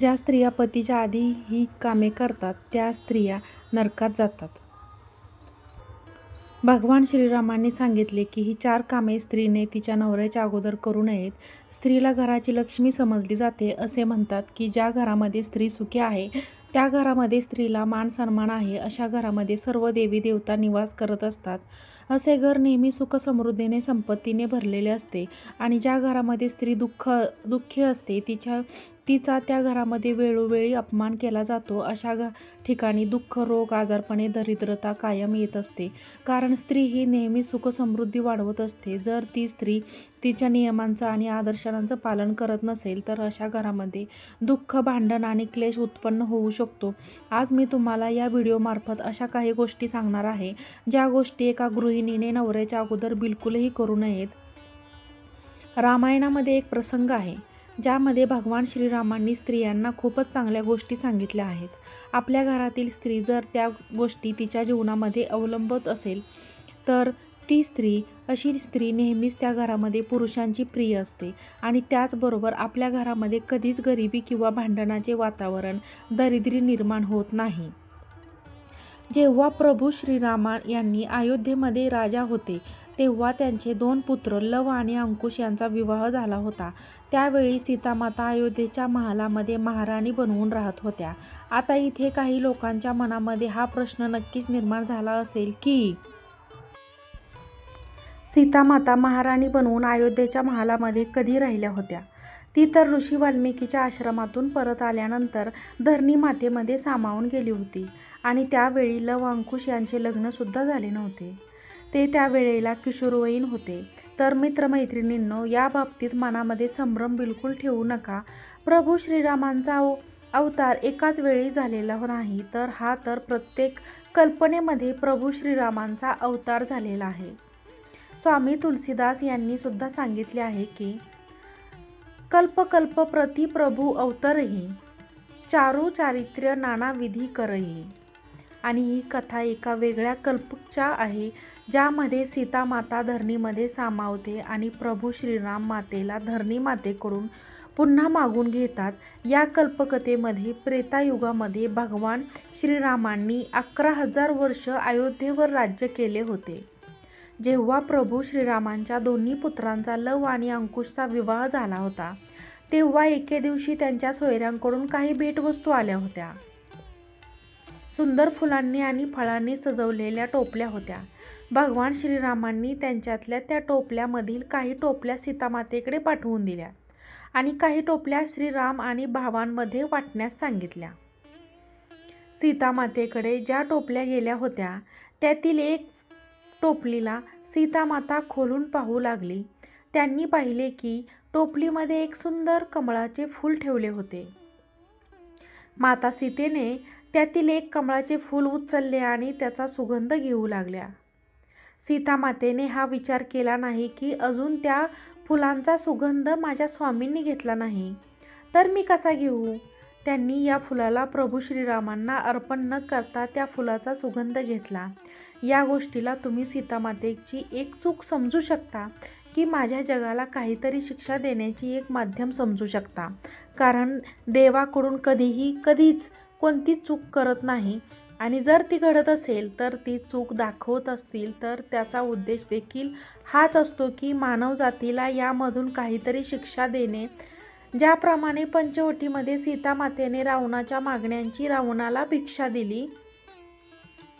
ज्या स्त्रिया पतीच्या आधी ही कामे करतात त्या स्त्रिया नरकात जातात. भगवान श्रीरामांनी सांगितले की ही चार कामे स्त्रीने तिच्या नवऱ्याच्या अगोदर करू नयेत. स्त्रीला घराची लक्ष्मी समजली जाते. असे म्हणतात की ज्या घरामध्ये स्त्री सुखी आहे, त्या घरामध्ये स्त्रीला मान-सन्मान आहे. अशा घरामध्ये सर्व देवी-देवता निवास करत असतात. असे घर नेहमी सुख-समृद्धीने, संपत्तीने भरलेले असते आणि ज्या घरामध्ये स्त्री दुःख दुःखी असते, तिच्या तिचा त्या घरामध्ये वेळोवेळी अपमान केला जातो. अशा ठिकाणी दुःख, रोग, आजारपणे, दरिद्रता कायम येत असते. कारण स्त्री ही नेहमी सुख-समृद्धी वाढवत असते. जर ती स्त्री तिच्या नियमांचं आणि आदर्शांचं पालन करत नसेल तर अशा घरामध्ये दुःख, भांडण आणि क्लेश उत्पन्न होऊ शकतो. आज मी तुम्हाला या व्हिडिओमार्फत अशा काही गोष्टी सांगणार आहे, ज्या गोष्टी एका गृहिणीने नवऱ्याच्या अगोदर बिलकुलही करू नयेत. रामायणामध्ये एक प्रसंग आहे, ज्यामध्ये भगवान श्रीरामांनी स्त्रियांना खूपच चांगल्या गोष्टी सांगितल्या आहेत. आपल्या घरातील स्त्री जर त्या गोष्टी तिच्या जीवनामध्ये अवलंबत असेल तर ती स्त्री, अशी स्त्री नेहमीच त्या घरामध्ये पुरुषांची प्रिय असते आणि त्याचबरोबर आपल्या घरामध्ये कधीच गरिबी किंवा भांडणाचे वातावरण, दारिद्र्य निर्माण होत नाही. जेव्हा प्रभू श्रीराम यांनी अयोध्येमध्ये राजा होते, तेव्हा त्यांचे दोन पुत्र लव आणि अंकुश यांचा विवाह झाला होता. त्यावेळी सीतामाता अयोध्येच्या महालामध्ये महाराणी बनवून राहत होत्या. आता इथे काही लोकांच्या मनामध्ये हा प्रश्न नक्कीच निर्माण झाला असेल की, सीतामाता महाराणी बनवून अयोध्येच्या महालामध्ये कधी राहिल्या होत्या? ती तर ऋषी वाल्मिकीच्या आश्रमातून परत आल्यानंतर धरणी मातेमध्ये सामावून गेली होती आणि त्यावेळी लव, अंकुश यांचे लग्नसुद्धा झाले नव्हते. ते त्यावेळेला किशोरवयीन होते. तर मित्रमैत्रिणींनो याबाबतीत मनामध्ये संभ्रम बिलकुल ठेवू नका. प्रभू श्रीरामांचा अवतार एकाच वेळी झालेला नाही, तर हा तर प्रत्येक कल्पनेमध्ये प्रभू श्रीरामांचा अवतार झालेला आहे. स्वामी तुलसीदास यांनी सुद्धा सांगितले आहे की, कल्पकल्प प्रति प्रभू अवतरही चारू चारित्र्य नाना विधी आणि ही कथा एका वेगळ्या कल्पच्या आहे, ज्यामध्ये सीता माता धरणीमध्ये सामावते आणि प्रभू श्रीराम मातेला धरणी मातेकडून पुन्हा मागून घेतात. या कल्पकथेमध्ये प्रेतायुगामध्ये भगवान श्रीरामांनी अकरा हजार वर्ष अयोध्येवर राज्य केले होते. जेव्हा प्रभू श्रीरामांच्या दोन्ही पुत्रांचा लव आणि अंकुशचा विवाह झाला होता, तेव्हा एके दिवशी त्यांच्या सोयऱ्यांकडून काही भेटवस्तू आल्या होत्या. सुंदर फुलांनी आणि फळांनी सजवलेल्या टोपल्या होत्या. भगवान श्रीरामांनी त्यांच्यातल्या त्या टोपल्यामधील काही टोपल्या सीतामातेकडे पाठवून दिल्या आणि काही टोपल्या श्रीराम आणि भावांमध्ये वाटण्यास सांगितल्या. सीतामातेकडे ज्या टोपल्या गेल्या होत्या, त्यातील एक टोपलीला सीतामाता खोलून पाहू लागली. त्यांनी पाहिले की, टोपलीमध्ये एक सुंदर कमळाचे फूल ठेवले होते. माता सीतेने त्यातील एक कमळाचे फूल उचलले आणि त्याचा सुगंध घेऊ लागल्या. सीतामातेने हा विचार केला नाही की, अजून त्या फुलांचा सुगंध माझ्या स्वामींनी घेतला नाही, तर मी कसा घेऊ? त्यांनी या फुलाला प्रभू श्रीरामांना अर्पण न करता त्या फुलाचा सुगंध घेतला. या गोष्टीला तुम्ही सीतामातेची एक चूक समजू शकता की माझ्या जगाला काहीतरी शिक्षा देण्याची एक माध्यम समजू शकता. कारण देवाकडून कधीही, कधीच कोणतीच चूक करत नाही आणि जर ती घडत असेल तर ती चूक दाखवत असतील तर त्याचा उद्देश देखील हाच असतो की मानवजातीला यामधून काहीतरी शिक्षा देणे. ज्याप्रमाणे पंचवटीमध्ये सीतामातेने रावणाच्या मागण्यांची रावणाला भिक्षा दिली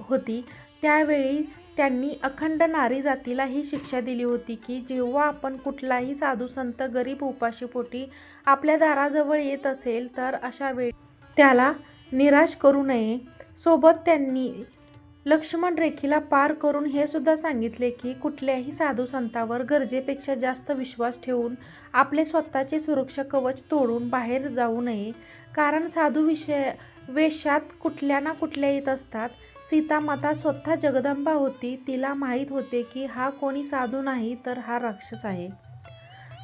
होती, त्यावेळी त्यांनी अखंड नारी जातीला ही शिक्षा दिली होती की जेव्हा आपण कुठलाही साधू-संत गरीब उपाशीपोटी आपल्या दाराजवळ येत असेल तर अशा वेळी त्याला निराश करू नये. सोबत त्यांनी लक्ष्मण-रेखेला पार करून हे सुद्धा सांगितले की कुठल्याही साधू संतावर गरजेपेक्षा जास्त विश्वास ठेवून आपले स्वतःचे सुरक्षा कवच तोडून बाहेर जाऊ नये. कारण साधू विषय वेशात कुठल्या ना कुठल्या येत असतात. सीतामाता स्वतः जगदंबा होती. तिला माहीत होते की हा कोणी साधू नाही तर हा राक्षस आहे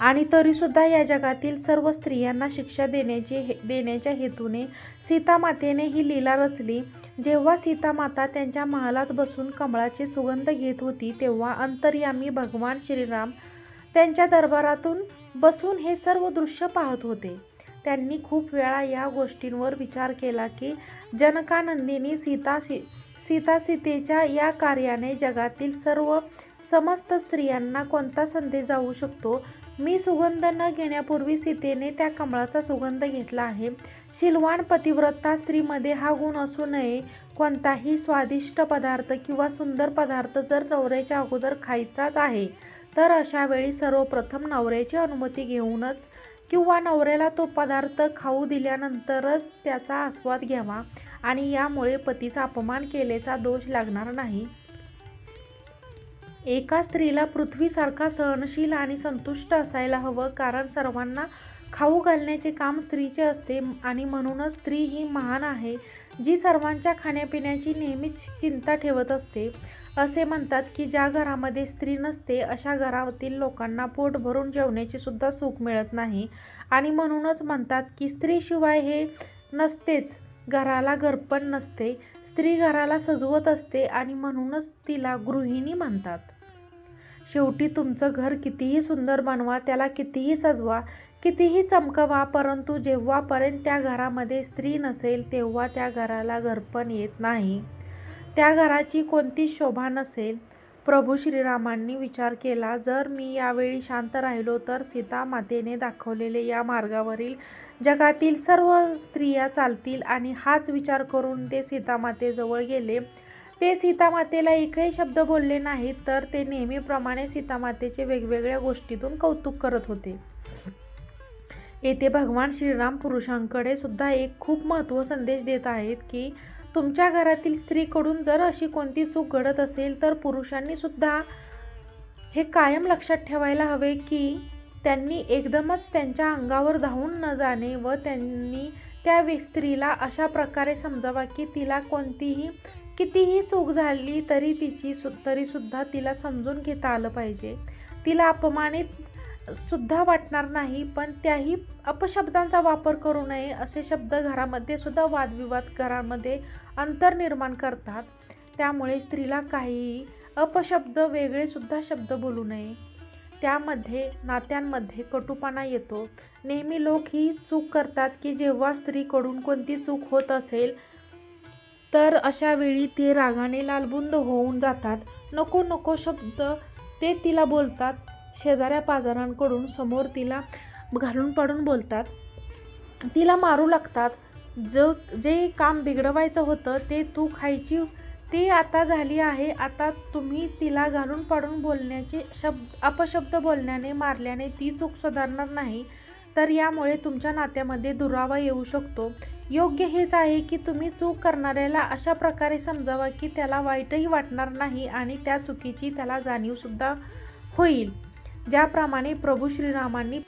आणि तरीसुद्धा या जगातील सर्व स्त्रियांना शिक्षा देण्याचे देण्याच्या हेतूने सीतामातेने ही लीला रचली. जेव्हा सीतामाता त्यांच्या महालात बसून कमळाचे सुगंध घेत होती, तेव्हा अंतर्यामी भगवान श्रीराम त्यांच्या दरबारातून बसून हे सर्व दृश्य पाहत होते. त्यांनी खूप वेळा या गोष्टींवर विचार केला की जनकानंदिनी सीता सी सीता सीतेच्या या कार्याने जगातील सर्व समस्त स्त्रियांना कोणता संदेश जाऊ शकतो मी सुगंध न घेण्यापूर्वी सीतेने त्या कमळाचा सुगंध घेतला आहे. शिलवान पतिव्रता स्त्रीमध्ये हा गुण असू नये. कोणताही स्वादिष्ट पदार्थ किंवा सुंदर पदार्थ जर नवऱ्याच्या अगोदर खायचाच आहे तर अशा वेळी सर्वप्रथम नवऱ्याची अनुमती घेऊनच किंवा नवऱ्याला तो पदार्थ खाऊ दिल्यानंतरच त्याचा आस्वाद घ्यावा आणि यामुळे पतीचा अपमान केल्याचा दोष लागणार नाही. एका स्त्रीला पृथ्वीसारखा सहनशील आणि संतुष्ट असायला हवं कारण सर्वांना खाऊ घालण्याचे काम स्त्रीचे असते आणि म्हणूनच स्त्री ही महान आहे जी सर्वांच्या खाण्यापिण्याची नेहमीच चिंता ठेवत असते. असे म्हणतात की ज्या घरामध्ये स्त्री नसते अशा घरातील लोकांना पोट भरून जेवण्याचे सुद्धा सुख मिळत नाही. आणि म्हणूनच म्हणतात की स्त्रीशिवाय हे नसतेच घराला घरपण नसते स्त्री घराला सजवत असते आणि म्हणूनच तिला गृहिणी म्हणतात. शेवटी तुमचं घर कितीही सुंदर बनवा त्याला कितीही सजवा कितीही चमकवा परंतु जेव्हापर्यंत त्या घरामध्ये स्त्री नसेल तेव्हा त्या घराला घरपण येत नाही. त्या घराची कोणतीच शोभा नसेल. प्रभू श्रीरामांनी विचार केला जर मी यावेळी शांत राहिलो तर सीता मातेने दाखवलेले या मार्गावरील जगातील सर्व स्त्रिया चालतील आणि हाच विचार करून ते सीतामातेजवळ गेले. ते सीतामातेला एकही शब्द बोलले नाहीत तर ते नेहमीप्रमाणे सीतामातेचे वेगवेगळ्या गोष्टीतून कौतुक करत होते. येथे भगवान श्रीराम पुरुषांकडे सुद्धा एक खूप महत्त्व संदेश देत आहेत की तुमच्या घरातील स्त्रीकडून जर अशी कोणती चूक घडत असेल तर पुरुषांनी सुद्धा हे कायम लक्षात ठेवायला हवे की त्यांनी एकदमच त्यांच्या अंगावर धावून न जाणे व त्यांनी त्या स्त्रीला अशा प्रकारे समजावा की तिला कोणतीही कितीही चूक झाली तरी तिची सु तरीसुद्धा तिला समजून घेता आलं पाहिजे. तिला अपमानित सुद्धा वाटणार नाही पण त्याही अपशब्दांचा वापर करू नये असे शब्द घरामध्ये सुद्धा वादविवाद घरामध्ये अंतर निर्माण करतात. त्यामुळे स्त्रीला काहीही अपशब्द वेगळे सुद्धा शब्द बोलू नये. त्यामध्ये नात्यांमध्ये कटुपणा येतो. नेहमी लोक ही चूक करतात की जेव्हा स्त्रीकडून कोणती चूक होत असेल तर अशा वेळी ते रागाने लालबुंद होऊन जातात. नको नको शब्द ते तिला बोलतात. शेजाऱ्या पाजारांकडून समोर तिला घालून पाडून बोलतात. तिला मारू लागतात. जो जे काम बिघडवायचं होतं ते तू खायची ती आता झाली आहे. आता तुम्ही तिला घालून पाडून बोलण्याचे शब्द अपशब्द बोलण्याने मारल्याने ती चूक सुधारणार नाही. तर यामुळे तुमच्या नात्यामध्ये दुरावा येऊ शकतो. योग्य हेच आहे की तुम्ही चूक करणाऱ्याला अशा प्रकारे समजावा की त्याला वाईटही वाटणार नाही आणि त्या चुकीची त्याला जाणीवसुद्धा होईल. ज्याप्रमाणे प्रभू श्रीरामांनी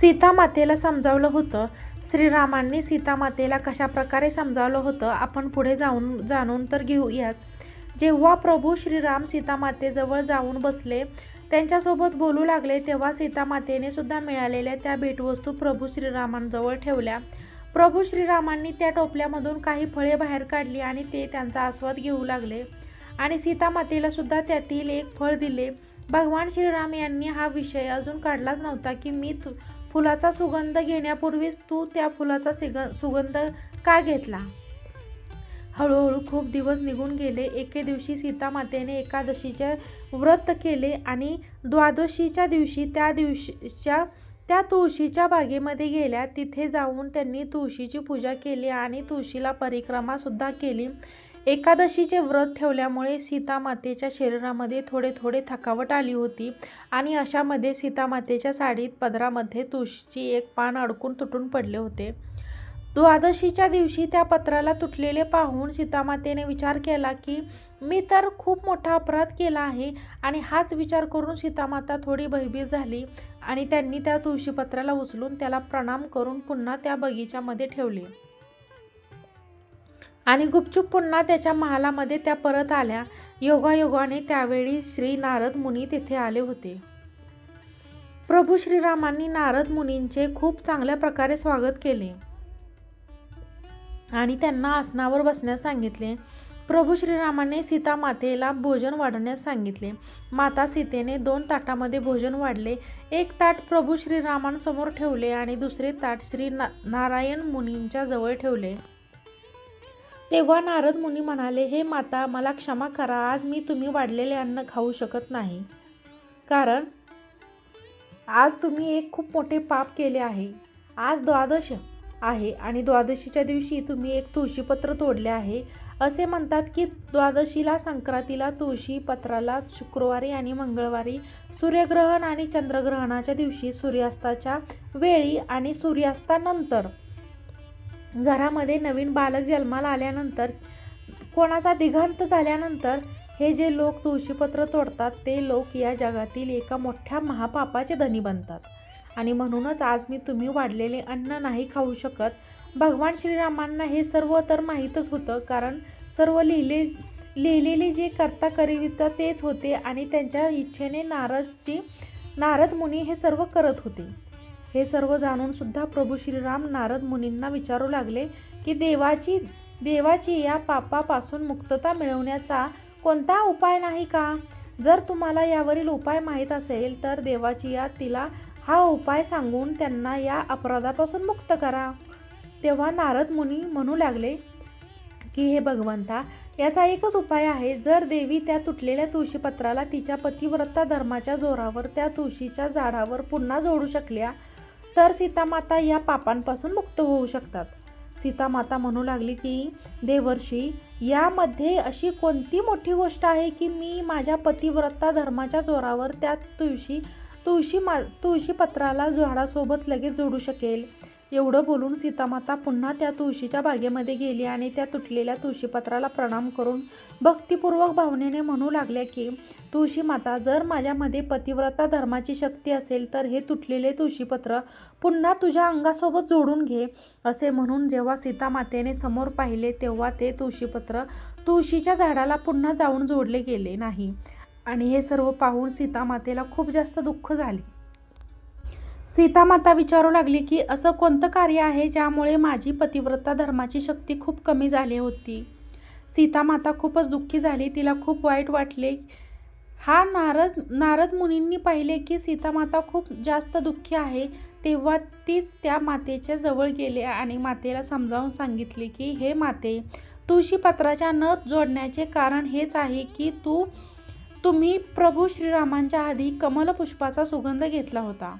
सीतामातेला समजावलं होतं श्रीरामांनी सीतामातेला कशा प्रकारे समजावलं होतं आपण पुढे जाऊन जाणून तर घेऊयाच. जेव्हा प्रभू श्रीराम सीतामातेजवळ जाऊन बसले त्यांच्यासोबत बोलू लागले तेव्हा सीतामातेने सुद्धा मिळालेल्या त्या भेटवस्तू प्रभू श्रीरामांजवळ ठेवल्या. प्रभू श्रीरामांनी त्या टोपल्यामधून काही फळे बाहेर काढली आणि ते त्यांचा आस्वाद घेऊ लागले. आणि सीतामातेला सुद्धा त्यातील एक फळ दिले. भगवान श्रीराम यांनी हा विषय अजून काढलाच नव्हता की मी तु फुलाचा सुगंध घेण्यापूर्वीच तू त्या फुलाचा सिग सुगंध का घेतला? हळूहळू खूप दिवस निघून गेले. एके दिवशी सीतामातेने एकादशीचे व्रत केले आणि द्वादशीच्या दिवशी त्या दिवशीच्या त्या तुळशीच्या बागेमध्ये गेल्या. तिथे जाऊन त्यांनी तुळशीची पूजा केली आणि तुळशीला परिक्रमासुद्धा केली. एकादशीचे व्रत ठेवल्यामुळे सीतामातेच्या शरीरामध्ये थोडे थोडे थकावट आली होती आणि अशामध्ये सीतामातेच्या साडीत पदरामध्ये तुळशीची एक पान अडकून तुटून पडले होते. द्वादशीच्या दिवशी त्या पत्राला तुटलेले पाहून सीतामातेने विचार केला की मी तर खूप मोठा अपराध केला आहे आणि हाच विचार करून सीतामाता थोडी भयभीत झाली आणि त्यांनी त्या तुळशीपत्राला उचलून त्याला प्रणाम करून पुन्हा त्या बगीच्यामध्ये ठेवले. आणि गुपचूप पुन्हा त्याच्या महालामध्ये त्या परत आल्या. योगायोगाने त्यावेळी श्री नारद मुनी तिथे आले होते. प्रभू श्रीरामांनी नारद मुनींचे खूप चांगल्या प्रकारे स्वागत केले. आणि त्यांना आसनावर बसण्यास सांगितले. प्रभू श्रीरामाने सीता मातेला भोजन वाढण्यास सांगितले. माता सीतेने दोन ताटामध्ये भोजन वाढले. एक ताट प्रभू श्रीरामांसमोर ठेवले आणि दुसरे ताट श्री ना नारायण मुनींच्या जवळ ठेवले. तेव्हा नारद मुनी म्हणाले हे माता मला क्षमा करा. आज मी तुम्ही वाढलेले अन्न खाऊ शकत नाही. कारण आज तुम्ही एक खूप मोठे पाप केले आहे. आज द्वादश आहे. आणि द्वादशीच्या दिवशी तुम्ही एक तुळशीपत्र तोडले आहे. असे म्हणतात की द्वादशीला संक्रांतीला तुळशी पत्राला शुक्रवारी आणि मंगळवारी सूर्यग्रहण आणि चंद्रग्रहणाच्या दिवशी सूर्यास्ताच्या वेळी आणि सूर्यास्तानंतर. घरामध्ये नवीन बालक जन्माला आल्यानंतर कोणाचा दिघांत झाल्यानंतर हे जे लोक तुळशीपत्र तोडतात ते लोक या जगातील एका मोठ्या महापापाचे धनी बनतात. आणि म्हणूनच आज मी तुम्ही वाढलेले अन्न नाही खाऊ शकत. भगवान श्रीरामांना हे सर्व तर माहीतच होतं कारण सर्व लिहिले लिहिलेले जे करता करिविता तेच होते आणि त्यांच्या इच्छेने नारदची नारद मुनी हे सर्व करत होते. हे सर्व जाणूनसुद्धा प्रभू श्रीराम नारद मुनींना विचारू लागले की देवाची देवाची या पापापासून मुक्तता मिळवण्याचा कोणता उपाय नाही का? जर तुम्हाला यावरील उपाय माहीत असेल तर देवाची या तिला हा उपाय सांगून त्यांना या अपराधापासून मुक्त करा. तेव्हा नारद मुनी म्हणू लागले की हे भगवंता याचा एकच उपाय आहे. जर देवी त्या तुटलेल्या तुळशीपत्राला तिच्या पतिव्रता धर्माच्या जोरावर त्या तुळशीच्या झाडावर पुन्हा जोडू शकल्या तर सीतामाता या पापांपासून मुक्त होऊ शकतात. सीतामाता म्हणू लागली की देवर्षी यामध्ये अशी कोणती मोठी गोष्ट आहे की मी माझ्या पतिव्रता धर्माच्या जोरावर त्या तुळशी तुळशी मा तुळशीपत्राला झाडासोबत लगेच जोडू शकेल. एवढं बोलून सीतामाता पुन्हा त्या तुळशीच्या बागेमध्ये गेली आणि त्या तुटलेल्या तुळशीपत्राला प्रणाम करून भक्तिपूर्वक भावनेने म्हणू लागल्या की तुळशी माता जर माझ्यामध्ये पतिव्रता धर्माची शक्ती असेल तर हे तुटलेले तुळशीपत्र पुन्हा तुझ्या अंगासोबत जोडून घे असे म्हणून जेव्हा सीतामातेने समोर पाहिले तेव्हा ते तुळशीपत्र तुळशीच्या झाडाला पुन्हा जाऊन जोडले गेले नाही. आणि हे सर्व पाहून सीतामातेला खूप जास्त दुःख झाले. सीतामाता विचारू लागली की असं कोणतं कार्य आहे ज्यामुळे माझी पतिव्रता धर्माची शक्ती खूप कमी झाली होती? सीतामाता खूपच दुःखी झाली. तिला खूप वाईट वाटले. हा नारद नारद मुनींनी पाहिले की सीतामाता खूप जास्त दुःखी आहे. तेव्हा तीच त्या मातेच्या जवळ गेले आणि मातेला समजावून सांगितले की हे माते तुळशीपत्राच्या न जोडण्याचे कारण हेच आहे की तू तुम्ही प्रभू श्रीरामांच्या आधी कमलपुष्पाचा सुगंध घेतला होता.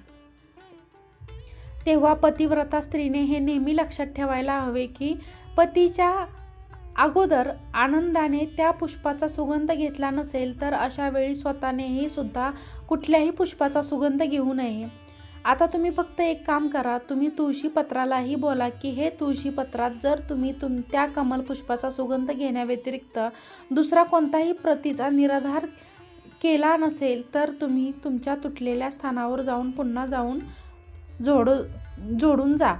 तेव्हा पतिव्रता स्त्रीने हे नेहमी लक्षात ठेवायला हवे की पतीच्या अगोदर आनंदाने त्या पुष्पाचा सुगंध घेतला नसेल तर अशा वेळी स्वतःनेही सुद्धा कुठल्याही पुष्पाचा सुगंध घेऊ नये. आता तुम्ही फक्त एक काम करा तुम्ही तुळशीपत्रालाही बोला की हे तुळशीपत्रात जर तुम्ही तुम त्या कमलपुष्पाचा सुगंध घेण्याव्यतिरिक्त दुसरा कोणताही प्रतीचा निराधार केला नसेल तर तुम्ही तुमच्या तुटलेल्या स्थानावर जाऊन पुन्हा जाऊन जोड जोडून जा.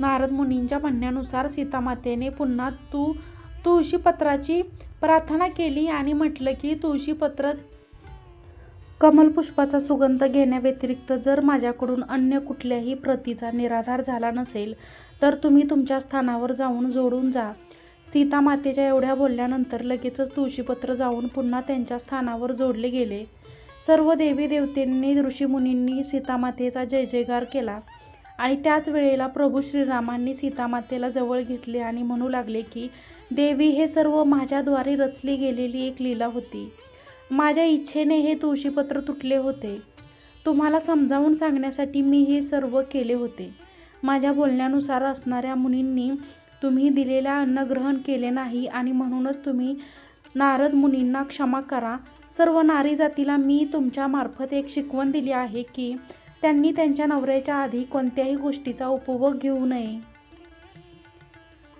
नारद मुनींच्या म्हणण्यानुसार सीतामातेने पुन्हा तू तुळशीपत्राची प्रार्थना केली आणि म्हटलं की तुळशीपत्र कमलपुष्पाचा सुगंध घेण्याव्यतिरिक्त जर माझ्याकडून अन्य कुठल्याही प्रतीचा निराधार झाला नसेल तर तुम्ही तुमच्या स्थानावर जाऊन जोडून जा. सीतामातेच्या एवढ्या बोलल्यानंतर लगेचच तुळशीपत्र जाऊन पुन्हा त्यांच्या स्थानावर जोडले गेले. सर्व देवी देवतेंनी ऋषीमुनींनी सीतामातेचा जय जयकार केला आणि त्याच वेळेला प्रभू श्रीरामांनी सीतामातेला जवळ घेतले आणि म्हणू लागले की देवी हे सर्व माझ्याद्वारे रचली गेलेली एक लीला होती. माझ्या इच्छेने हे तुळशीपत्र तुटले होते. तुम्हाला समजावून सांगण्यासाठी मी हे सर्व केले होते. माझ्या बोलण्यानुसार असणाऱ्या मुनींनी तुम्ही दिलेल्या अन्न ग्रहण केले नाही आणि म्हणूनच तुम्ही नारद मुनींना क्षमा करा. सर्व नारी जातीला मी तुमच्यामार्फत एक शिकवण दिली आहे की त्यांनी त्यांच्या नवऱ्याच्या आधी कोणत्याही गोष्टीचा उपभोग घेऊ नये.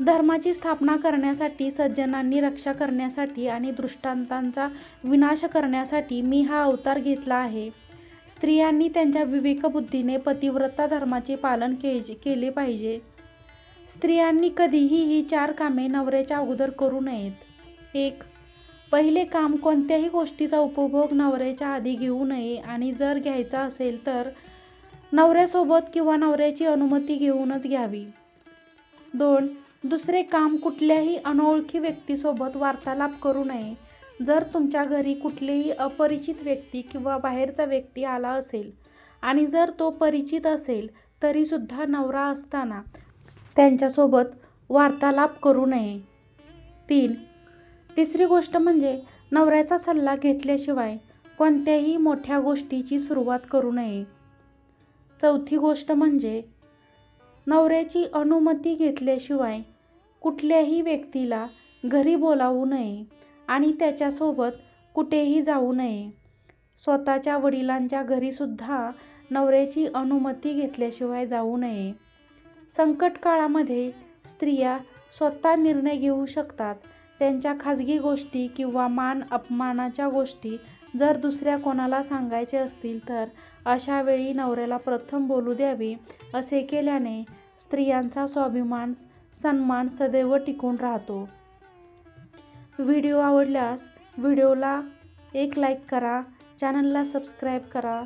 धर्माची स्थापना करण्यासाठी सज्जनांनी रक्षा करण्यासाठी आणि दृष्टांतांचा विनाश करण्यासाठी मी हा अवतार घेतला आहे. स्त्रियांनी त्यांच्या विवेकबुद्धीने पतिव्रता धर्माचे पालन के केले पाहिजे. स्त्रियांनी कधीही ही चार कामे नवऱ्याच्या अगोदर करू नयेत. एक पहिले काम कोणत्याही गोष्टीचा उपभोग नवऱ्याच्या आधी घेऊ नये आणि जर घ्यायचा असेल तर नवऱ्यासोबत किंवा नवऱ्याची अनुमती घेऊनच घ्यावी. दोन दुसरे काम कुठल्याही अनोळखी व्यक्तीसोबत वार्तालाप करू नये. जर तुमच्या घरी कुठलीही अपरिचित व्यक्ती किंवा बाहेरचा व्यक्ती आला असेल आणि जर तो परिचित असेल तरीसुद्धा नवरा असताना त्यांच्यासोबत वार्तालाप करू नये. तीन तिसरी गोष्ट म्हणजे नवऱ्याचा सल्ला घेतल्याशिवाय कोणत्याही मोठ्या गोष्टीची सुरुवात करू नये. चौथी गोष्ट म्हणजे नवऱ्याची अनुमती घेतल्याशिवाय कुठल्याही व्यक्तीला घरी बोलावू नये आणि त्याच्यासोबत कुठेही जाऊ नये. स्वतःच्या वडिलांच्या घरीसुद्धा नवऱ्याची अनुमती घेतल्याशिवाय जाऊ नये. संकट काळामध्ये स्त्रिया स्वतः निर्णय घेऊ शकतात. त्यांच्या खाजगी गोष्टी किंवा मान अपमानाच्या गोष्टी जर दुसऱ्या कोणाला सांगायचे असतील तर अशा वेळी नवऱ्याला प्रथम बोलू द्यावे असे केल्याने स्त्रियांचा स्वाभिमान सन्मान सदैव टिकून राहतो. व्हिडिओ आवडल्यास व्हिडिओला एक लाईक करा चॅनलला सबस्क्राईब करा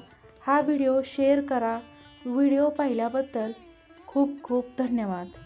हा व्हिडिओ शेअर करा. व्हिडिओ पाहिल्याबद्दल खूप खूप धन्यवाद.